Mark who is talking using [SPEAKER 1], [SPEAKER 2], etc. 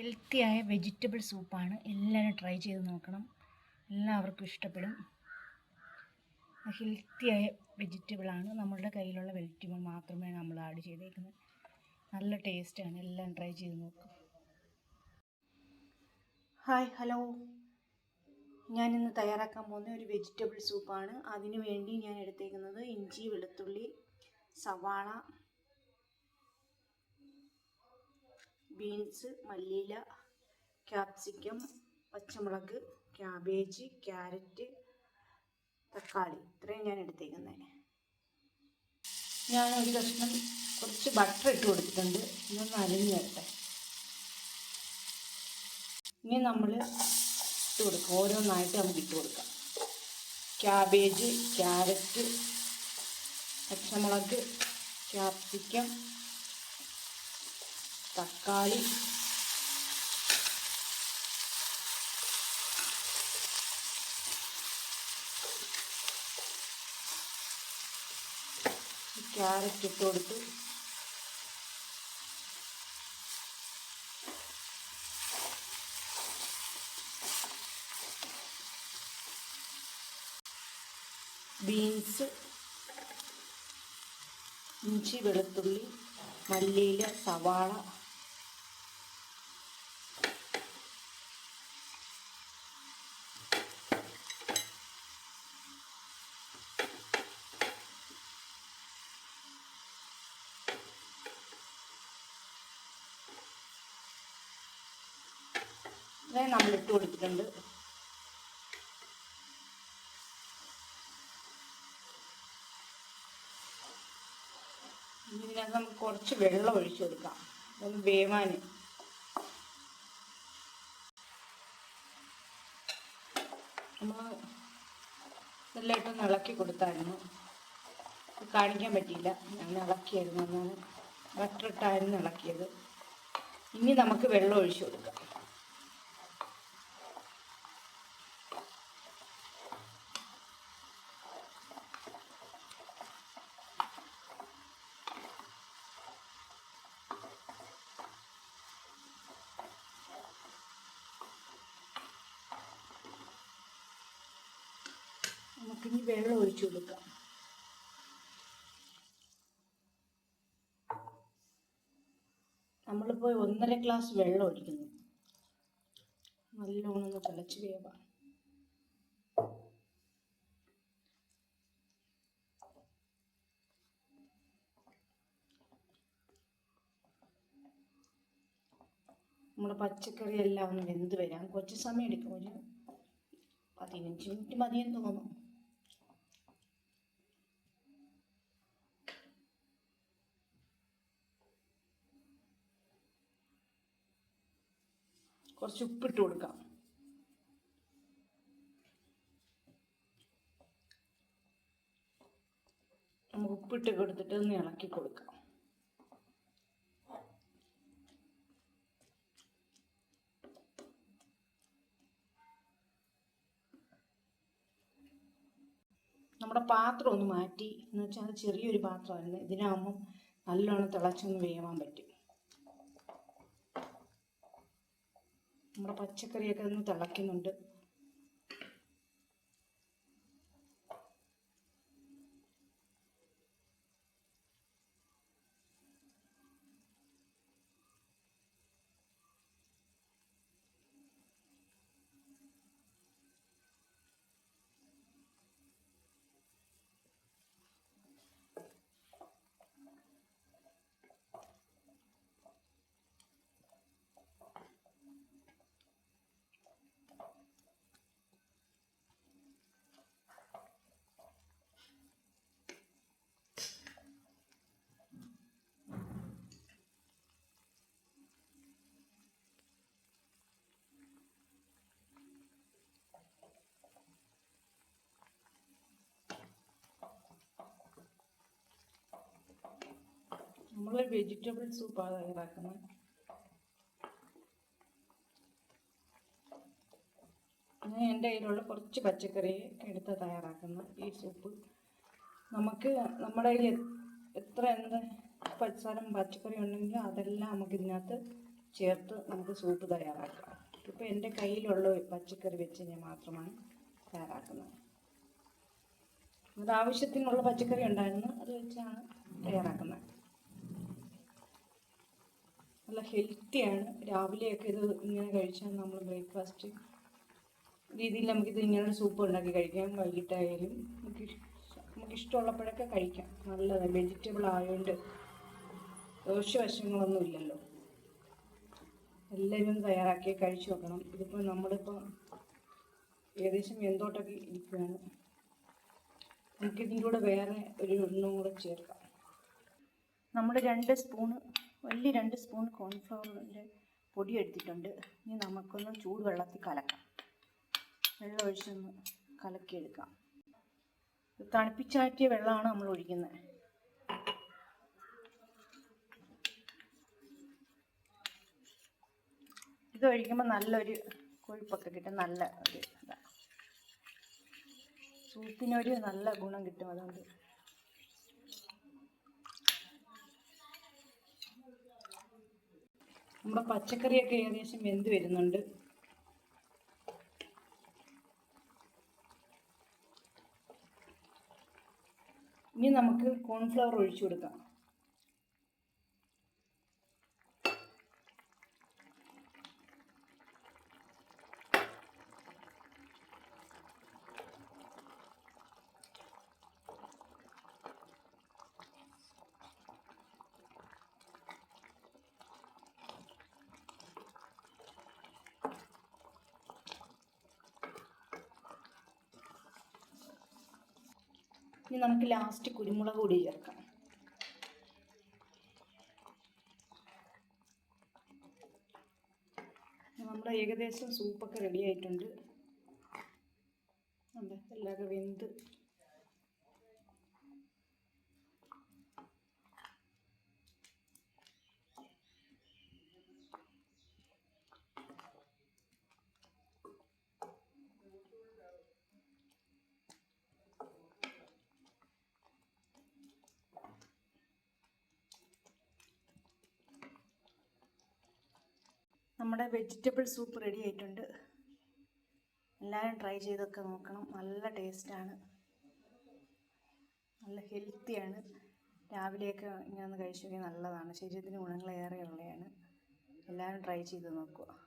[SPEAKER 1] ഹെൽത്തിയായ vegetable സൂപ്പാണ് എല്ലാവരും try ചെയ്ത് നോക്കണം. എല്ലാവർക്കും ഇഷ്ടപ്പെടും. ഹെൽത്തിയായ വെജിറ്റബിളാണ് നമ്മളുടെ കയ്യിലുള്ള വെജിറ്റബിൾ മാത്രമേ നമ്മൾ ആഡ് ചെയ്തേക്കുന്നത് നല്ല ടേസ്റ്റാണ് എല്ലാം ട്രൈ ചെയ്ത് നോക്കും. ഹായ് ഹലോ ഞാനിന്ന് തയ്യാറാക്കാൻ പോകുന്ന ഒരു വെജിറ്റബിൾ സൂപ്പാണ് അതിനു വേണ്ടി ഞാൻ എടുത്തേക്കുന്നത് ഇഞ്ചി വെളുത്തുള്ളി സവാള ബീൻസ് മല്ലിയില ക്യാപ്സിക്കം പച്ചമുളക് ക്യാബേജ് ക്യാരറ്റ് തക്കാളി. ഇത്രയും ഞാൻ എടുത്തേക്കുന്നത് ഞാൻ ഒരു കഷ്ണം കുറച്ച് ബട്ടർ ഇട്ട് കൊടുത്തിട്ടുണ്ട്. ഇതൊന്ന് അലിഞ്ഞ് വരട്ടെ. ഇനി നമ്മൾ ഇട്ട് കൊടുക്കുക ഓരോന്നായിട്ട് നമുക്ക് ഇട്ട് കൊടുക്കാം. ക്യാബേജ് ക്യാരറ്റ് പച്ചമുളക് ക്യാപ്സിക്കം തക്കാളി. ക്യാരറ്റ് ഇട്ട് കൊടുത്തു. ബീൻസ് ഇഞ്ചി വെളുത്തുള്ളി മല്ലിയില സവാള ഇത്രയും നമ്മൾ ഇട്ട് കൊടുത്തിട്ടുണ്ട്. ഇതിനകത്ത് നമുക്ക് കുറച്ച് വെള്ളം ഒഴിച്ചു കൊടുക്കാം. ഒന്ന് വേവാൻ. നമ്മൾ നല്ലതായിട്ടൊന്ന് ഇളക്കി കൊടുത്തായിരുന്നു. കാണിക്കാൻ പറ്റിയില്ല. ഞാൻ ഇളക്കിയായിരുന്നു. എന്നാണ് ബട്ടർ ഇട്ടായിരുന്നു ഇളക്കിയത്. ഇനി നമുക്ക് വെള്ളം ഒഴിച്ചു കൊടുക്കാം. നമുക്കിനി വെള്ളം ഒഴിച്ചു കൊടുക്കാം. നമ്മളിപ്പോൾ ഒന്നര ഗ്ലാസ് വെള്ളം ഒഴിക്കുന്നു. നല്ലോണം തിളച്ച് വേവാം. നമ്മുടെ പച്ചക്കറി എല്ലാം ഒന്ന് വെന്ത് വരാൻ കുറച്ച് സമയം എടുക്കും. ഒരു പതിനഞ്ച് മിനിറ്റ് മതിയെന്ന് തോന്നുന്നു. കുറച്ച് ഉപ്പിട്ട് കൊടുക്കാം. നമുക്ക് ഉപ്പിട്ട് കൊടുത്തിട്ട് ഒന്ന് ഇളക്കി കൊടുക്കാം. നമ്മുടെ പാത്രം ഒന്ന് മാറ്റി. എന്ന് വെച്ചാൽ അത് ചെറിയൊരു പാത്രമായിരുന്നു. ഇതിനാകുമ്പം നല്ലോണം തിളച്ചൊന്ന് വേവാൻ പറ്റും. നമ്മുടെ പച്ചക്കറിയൊക്കെ ഒന്ന് തിളയ്ക്കുന്നുണ്ട്. നമ്മൾ വെജിറ്റബിൾ സൂപ്പാണ് തയ്യാറാക്കുന്നത്. ഞാൻ എന്റെ കയ്യിലുള്ള കുറച്ച് പച്ചക്കറി എടുത്ത് തയ്യാറാക്കുന്ന. ഈ സൂപ്പ് നമുക്ക് നമ്മുടെ കയ്യിൽ എത്ര എന്ത് പച്ചരം പച്ചക്കറി ഉണ്ടെങ്കിൽ അതെല്ലാം നമുക്ക് ഇതിനകത്ത് ചേർത്ത് നമുക്ക് സൂപ്പ് തയ്യാറാക്കാം. ഇപ്പോൾ എന്റെ കയ്യിലുള്ള പച്ചക്കറി വെച്ച് ഞാൻ മാത്രമാണ് തയ്യാറാക്കുന്നത്. അത് ആവശ്യത്തിനുള്ള പച്ചക്കറി ഉണ്ടായിരുന്നു. അത് വെച്ചാണ് തയ്യാറാക്കുന്നത്. നല്ല ഹെൽത്തിയാണ് രാവിലെയൊക്കെ ഇത് ഇങ്ങനെ കഴിച്ചാൽ നമ്മൾ ബ്രേക്ക്ഫാസ്റ്റ് രീതിയിൽ നമുക്കിത് ഇങ്ങനെ സൂപ്പ് ഉണ്ടാക്കി കഴിക്കാം. വൈകിട്ടായാലും നമുക്ക് നമുക്ക് ഇഷ്ടമുള്ളപ്പോഴൊക്കെ കഴിക്കാം. നല്ലതാണ് വെജിറ്റബിൾ ആയതുകൊണ്ട് ദോഷവശങ്ങളൊന്നും ഇല്ലല്ലോ. എല്ലാവരും തയ്യാറാക്കി കഴിച്ചു നോക്കണം. ഇതിപ്പോൾ നമ്മളിപ്പോൾ ഏകദേശം എന്തോട്ടൊക്കെ ഇരിക്കുകയാണ്. നമുക്കിതിന്റെ കൂടെ വേറെ ഒരു എണ്ണവും കൂടെ ചേർക്കാം. നമ്മൾ രണ്ട് സ്പൂണ് വലിയ രണ്ട് സ്പൂൺ കോൺഫ്ലവറിന്റെ പൊടി എടുത്തിട്ടുണ്ട്. ഇനി നമുക്കൊന്ന് ചൂടുവെള്ളത്തിൽ കലക്കാം. വെള്ളം ഒഴിച്ചൊന്ന് കലക്കിയെടുക്കാം. തണുപ്പിച്ചാറ്റിയ വെള്ളമാണ് നമ്മൾ ഒഴിക്കുന്നത്. ഇത് ഒഴിക്കുമ്പോൾ നല്ലൊരു കൊഴുപ്പൊക്കെ കിട്ടും. നല്ല ഒരു ഇതാണ് സൂപ്പിനൊരു നല്ല ഗുണം കിട്ടും അതുകൊണ്ട്. നമ്മുടെ പച്ചക്കറിയൊക്കെ ഏകദേശം വെന്ത് വരുന്നുണ്ട്. ഇനി നമുക്ക് കോൺഫ്ലവർ ഒഴിച്ചു കൊടുക്കാം. ഇനി നമുക്ക് ലാസ്റ്റ് കുരുമുളക് കൂടി ചേർക്കാം. നമ്മുടെ ഏകദേശം സൂപ്പൊക്കെ റെഡി ആയിട്ടുണ്ട്. ഉണ്ട് എല്ലാവരും വെന്ത് നമ്മുടെ വെജിറ്റബിൾ സൂപ്പ് റെഡി ആയിട്ടുണ്ട്. എല്ലാവരും ട്രൈ ചെയ്തൊക്കെ നോക്കണം. നല്ല ടേസ്റ്റാണ് നല്ല ഹെൽത്തിയാണ് രാവിലെയൊക്കെ ഇങ്ങനെ ഒന്ന് കഴിച്ചു നല്ലതാണ്. ശരീരത്തിന് ഗുണങ്ങളേറെ ഉള്ളതാണ്. എല്ലാവരും ട്രൈ ചെയ്ത് നോക്കുക.